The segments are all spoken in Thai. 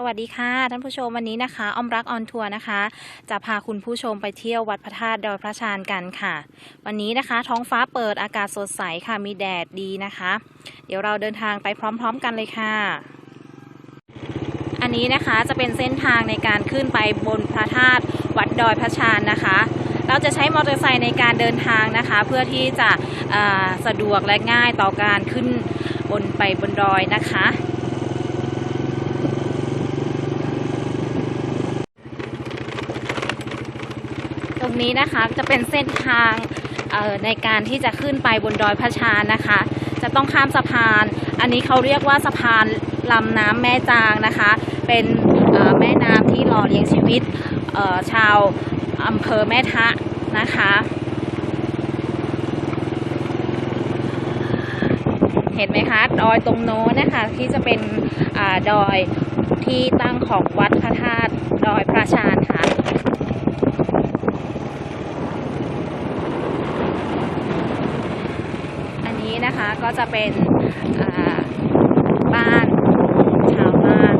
สวัสดีค่ะท่านผู้ชมวันนี้นะคะออมรักออนทัวร์นะคะ จะพาคุณผู้ชมไปเที่ยววัดพระธาตุดอยพระชานกันค่ะ วันนี้นะคะ ท้องฟ้าเปิดอากาศสดใสค่ะมีแดดดีนะคะ เดี๋ยวเราเดินทางไปพร้อมๆกันเลยค่ะ อันนี้นะคะจะเป็นเส้นทางในการขึ้นไปบนพระธาตุวัดดอยพระชานนะคะ เราจะใช้มอเตอร์ไซค์ในการเดินทางนะคะ เพื่อที่จะสะดวกและง่ายต่อการขึ้นบนไปบนดอยนะคะ ตรงนี้นะคะจะเป็นเส้นทางในการที่จะขึ้นไปบนดอยพระชานนะคะ จะต้องข้ามสะพาน อันนี้เขาเรียกว่าสะพานลำน้ำแม่จางนะคะ เป็นแม่น้ำที่หล่อเลี้ยงชีวิตชาวอำเภอแม่ทะนะคะ เห็นไหมคะ ดอยตรงโน้นนะคะที่จะเป็นอดอยที่ตั้งของวัดพระธาตุดอยพระชานค่ะ อั นะคะ ก็จะเป็นบ้านชาวบ้าน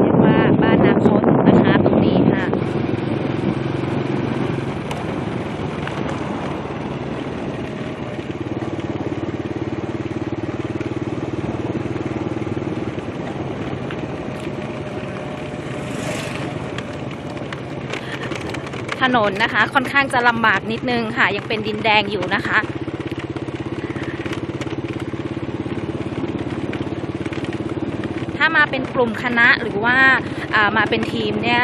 เรียกว่าบ้านนาคตนะคะตรงนี้ค่ะ ถนนนะคะค่อนข้างจะลำบากนิดนึงค่ะ ยังเป็นดินแดงอยู่นะคะามาเป็นกลุ่มคณะหรือว่าามาเป็นทีมเนี่ย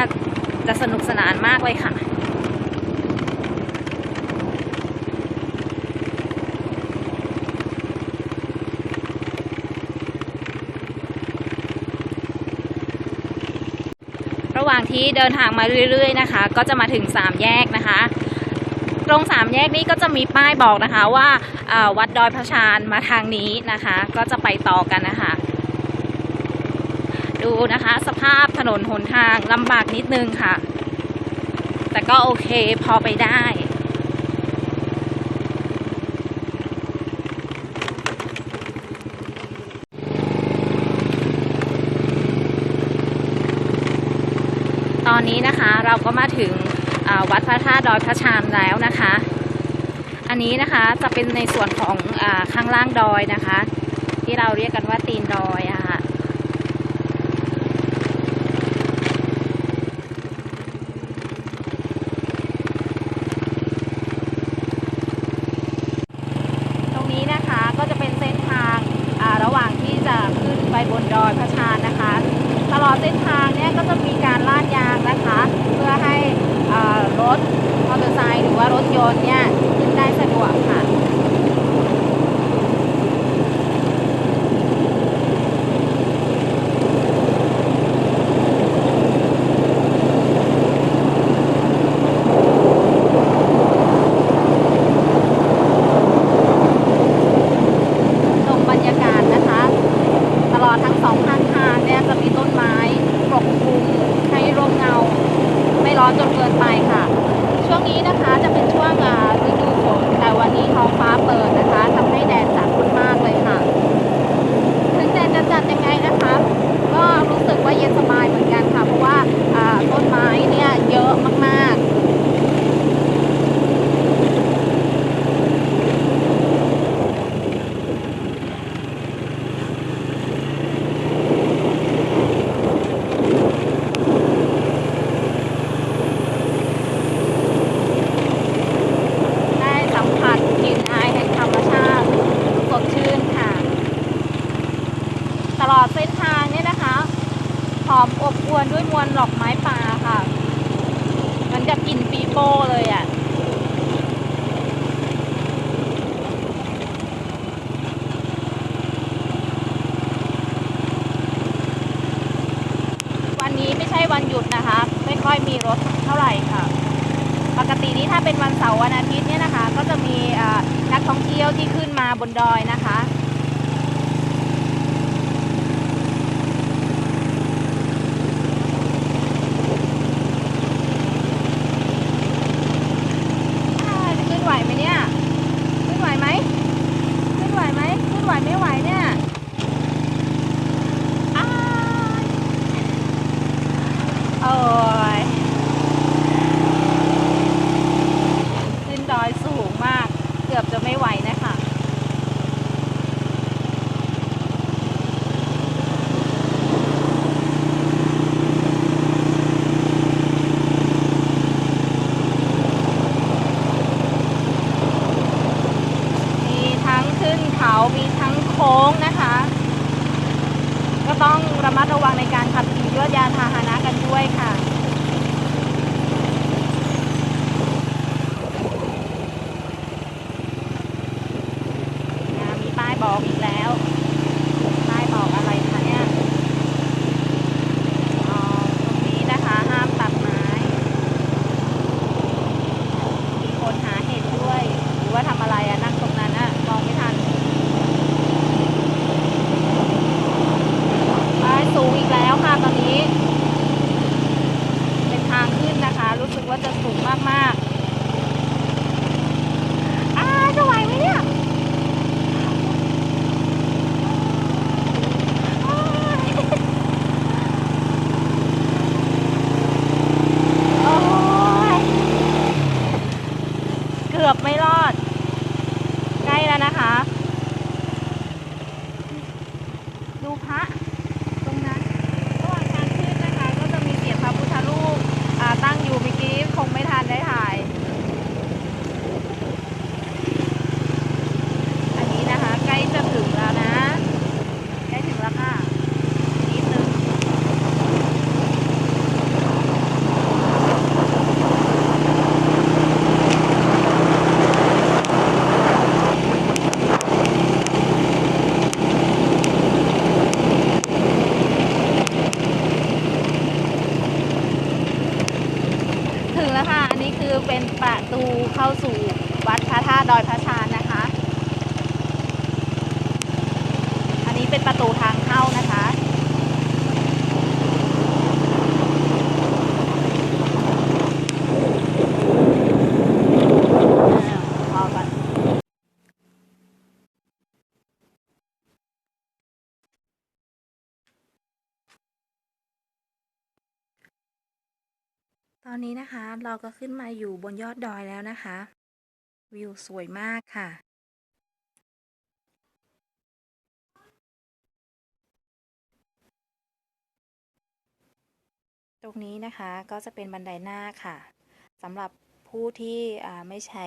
จะสนุกสนานมากเลยค่ะระหว่างที่เดินทางมาเรื่อย ๆ นะคะ ก็จะมาถึงสามแยกนะคะ ตรงสามแยกนี้ก็จะมีป้ายบอกนะคะว่าอ่าวัดดอยพระชานมาทางนี้นะคะ ก็จะไปต่อกันนะคะ ดูนะคะ สภาพถนนหนทางลำบากนิดนึงค่ะ แต่ก็โอเคพอไปได้ตอนนี้นะคะเราก็มาถึงวัดพระธาตุดอยพระชานแล้วนะคะ อันนี้นะคะจะเป็นในส่วนของอข้างล่างดอยนะคะ ที่เราเรียกกันว่าตีนดอยอะค่ะ ตรงนี้นะคะก็จะเป็นเส้นทางอ่าระหว่างที่จะขึ้นไปบนดอยพระชานนะคะ ตลอดเส้นทางเนี่ยก็จะมีการลาดยางนะคะ เพื่อให้อ่ารถมอเตอร์ไซค์หรือว่ารถ ยนต์เนี่ยขึ้นได้สะดวกค่ะ ชมบรรยากาศนะคะ ตลอดทั้งสองข้างทางเนี่ยจะมีต้นไม้ปกคลุมให้ร่มเงา ไม่ร้อนจนเกินไปค่ะ ช่วงนี้นะคะจะเป็นช่วงอ่าฤดูฝนแต่วันนี้ท้องฟ้าเปิดนะคะทำให้แดดจัดมากๆเลยค่ะ ถึงแดดจะจัดยังไงนะคะ ก็รู้สึกว่าเย็นสบายเหมือนกันค่ะ เพราะว่าอ่าต้นไม้เนี่ยเยอะมากๆ ได้สัมผัสกลิ่นอายแห่งธรรมชาติสดชื่นค่ะ ตลอดเส้นทางเนี่ยนะคะห อมอบอวลด้วยมวลดอกไม้ป่าค่ะ มันจะกลิ่นปีโป้เลยอะ่ะวันนี้ไม่ใช่วันหยุดนะคะ ไม่ค่อยมีรถเท่าไหร่ค่ะ ปกตินี้ถ้าเป็นวันเสาร์วันอาทิตย์เนี่ยนะคะ ก็จะมีนักท่องเที่ยวที่ขึ้นมาบนดอยนะคะอ่าจะขึ้นไหวไหมเนี่ย ขึ้นไหวไหมขึ้นไหวไหมขึ้นไหวไม่ไหวเนี่ยอ้าย โอ้ยขึ้นดอยสูงมาก เกือบจะไม่ไหวนะคะ มีทั้งขึ้นเขา มีทั้งโค้งนะคะ ก็ต้องระมัดระวังในการขับขี่ยวดยานพาหนะกันด้วยค่ะ มีป้ายบอกอีกแล้ว ป้ายบอกอะไรคะเนี่ย อ๋อ ตรงนี้นะคะ ห้ามตัดไม้ มีคนหาเห็ดด้วย หรือว่าทำอะไรอะนั่งตรงนั้นอะมองไม่ทัน ป้ายสูงอีกแล้วค่ะตอนนี้ เป็นทางขึ้นนะคะ รู้สึกว่าจะสูงมากๆอ้าจะไหวไหมเนี่ยโอ๊ยโอ๊ยเกือบไม่รอด ใกล้แล้ว นะคะ ดูพระ ตรงนั้นระหว่างทางขึ้นนะคะ ก็จะมีเสียงพระพุทธรูปอ่าตั้งอยู่เมื่อกี้คงไม่ทันได้ถ่าย อันนี้นะคะ ใกล้จะถึงแล้วนะ ใกล้ถึงแล้วค่ะนิดนึงถึงแล้วค่ะ อันนี้คือ เป็นประตูเข้าสู่วัดพระธาตุดอยพระ อันนี้เป็นประตูทางเข้านะคะ อ่าพอก่อน ตอนนี้นะคะเราก็ขึ้นมาอยู่บนยอดดอยแล้วนะคะ วิวสวยมากค่ะ ตรงนี้นะคะก็จะเป็นบันไดหน้าค่ะสำหรับผู้ที่ไม่ใช้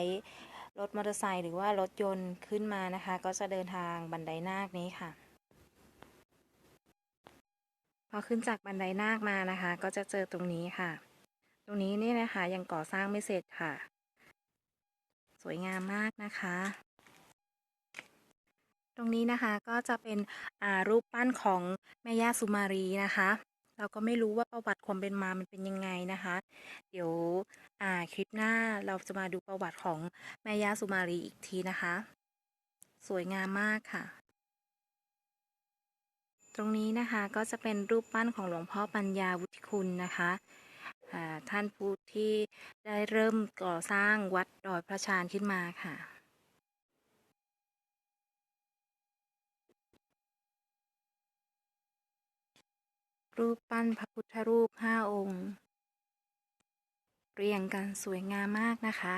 รถมอเตอร์ไซค์หรือว่ารถยนต์ขึ้นมานะคะ ก็จะเดินทางบันไดนาคนี้ค่ะ พอขึ้นจากบันไดนาคมานะคะ ก็จะเจอตรงนี้ค่ะ ตรงนี้นี่นะคะยังก่อสร้างไม่เสร็จค่ะ สวยงามมากนะคะ ตรงนี้นะคะก็จะเป็นอารูปปั้นของแม่ย่าสุมารีนะคะ เราก็ไม่รู้ว่าประวัติความเป็นมามันเป็นยังไงนะคะ เดี๋ยวอ่าคลิปหน้าเราจะมาดูประวัติของแม่ย่าสุมารีอีกทีนะคะ สวยงามมากค่ะตรงนี้นะคะก็จะเป็นรูปปั้นของหลวงพ่อปัญญาวุฒิคุณนะคะ ท่านผู้ที่ได้เริ่มก่อสร้างวัดดอยพระชานขึ้นมาค่ะรูปปั้นพระพุทธรูปห้าองค์ เรียงกันสวยงามมากนะคะ